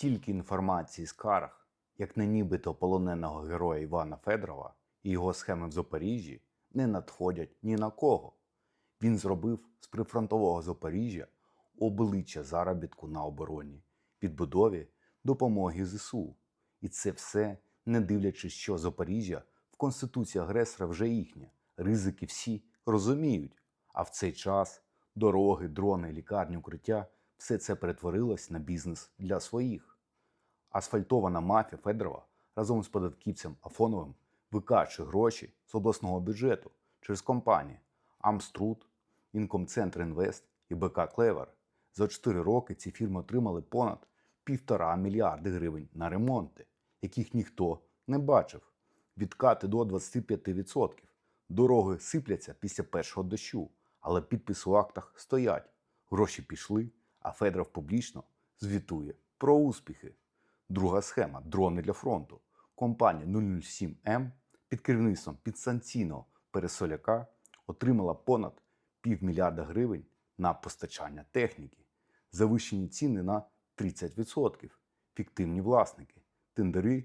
Стільки інформації скарг, як на нібито полоненого героя Івана Федорова і його схеми в Запоріжжі, не надходять ні на кого. Він зробив з прифронтового Запоріжжя обличчя заробітку на обороні, відбудові допомоги ЗСУ. І це все не дивлячись, що Запоріжжя в Конституції агресора вже їхнє. Ризики всі розуміють. А в цей час дороги, дрони, лікарні, укриття все це перетворилось на бізнес для своїх. Асфальтована мафія Федорова разом з податківцем Афоновим викачує гроші з обласного бюджету через компанії Амструд, Інкомцентр Інвест і БК Клевер. За 4 роки ці фірми отримали понад півтора мільярди гривень на ремонти, яких ніхто не бачив. Відкати до 25%. Дороги сипляться після першого дощу, але підписи у актах стоять. Гроші пішли, а Федоров публічно звітує про успіхи. Друга схема дрони для фронту. Компанія 007М під керівництвом підстанційного пересоляка отримала понад півмільярда гривень на постачання техніки, завищені ціни на 30%, фіктивні власники, тендери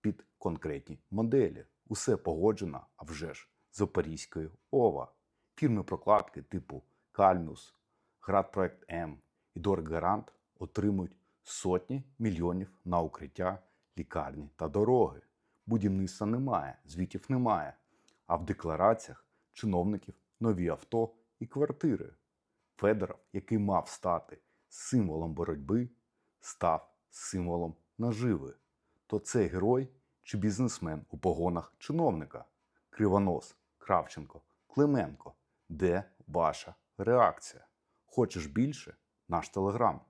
під конкретні моделі. Усе погоджено, а вже ж Запорізькою ОВА. Фірми прокладки типу Кальміус, Градпроект М і Доргарант отримують сотні мільйонів на укриття, лікарні та дороги. Будівництва немає, звітів немає. А в деклараціях чиновників нові авто і квартири. Федоров, який мав стати символом боротьби, став символом наживи. То це герой чи бізнесмен у погонах чиновника? Кривонос, Кравченко, Клименко. Де ваша реакція? Хочеш більше? Наш телеграм.